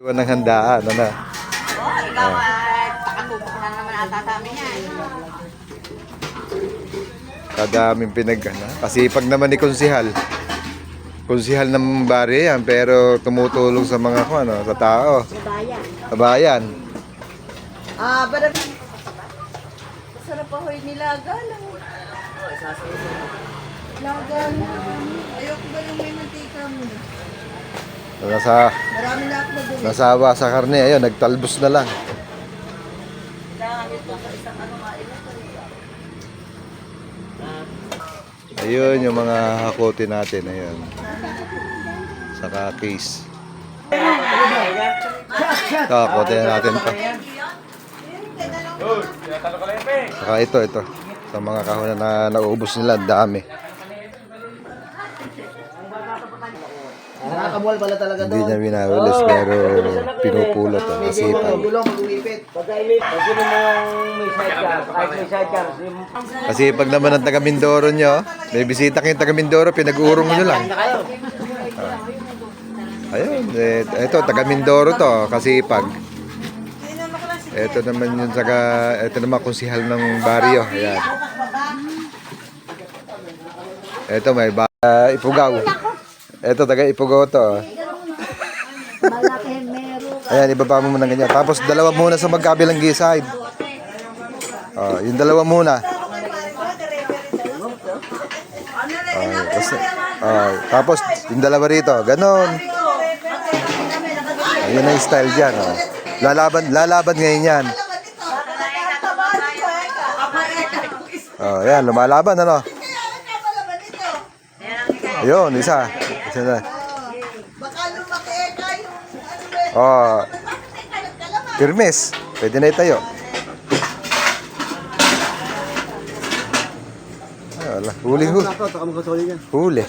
Iwan ng handaan, ano? Oh, ikaw ay pakatubok na naman ata sa amin yan. Kadaming pinag, ano? Kasipag naman ni Konsihal. Konsihal ng bari yan, pero tumutulong sa mga, kung ano, sa tao. Bayan. Sa bayan. Ah, pero... Masarap ako yung nilaga lang. Laga lang. Ayoko ba yung may mantika mo? Nasa, nasawa sa karne, ayun, nagtalbos na lang. Pa. Ayun, yung mga hakote natin, ayun. Saka case. Ito, hakote na natin to. Saka ito, ito. Sa mga kahon na naubos nila, dami. Nakakabuhal pala talaga Hindi niya winawalis, pero pinupulot. Oh, masipag. Gulong, mag-uipit. Pagkailip, pag sino mo may sidecar, kahit may sidecar, Kasi pag naman ang taga Mindoro nyo, may bisita kayong taga Mindoro, pinag-uurong nyo lang. Ayun, eh, ito, taga Mindoro to, kasi pag. Ito naman yung taga, ito naman konsihal ng baryo. Ayan. Ito may ba, ah, Ipugaw. Ito, taga Ipugaw to. oh. Malaki meron. Ayan, ibaba mo muna ganyan. Tapos dalawa muna sa magkabilang side. Oh, yung dalawa muna. Oh, tapos, oh, tapos yung dalawa rito, ganon. Ayun ang style dyan. Oh. Lalaban, lalaban ngayon yan. Oh, yan, lumalaban ano. Ayun, isa. Isa na. Baka lumaki eh kayo. Oh, Pirmes. Pwede na itayo. Ay, wala. Huli, huli. Kasuli niya. Huli.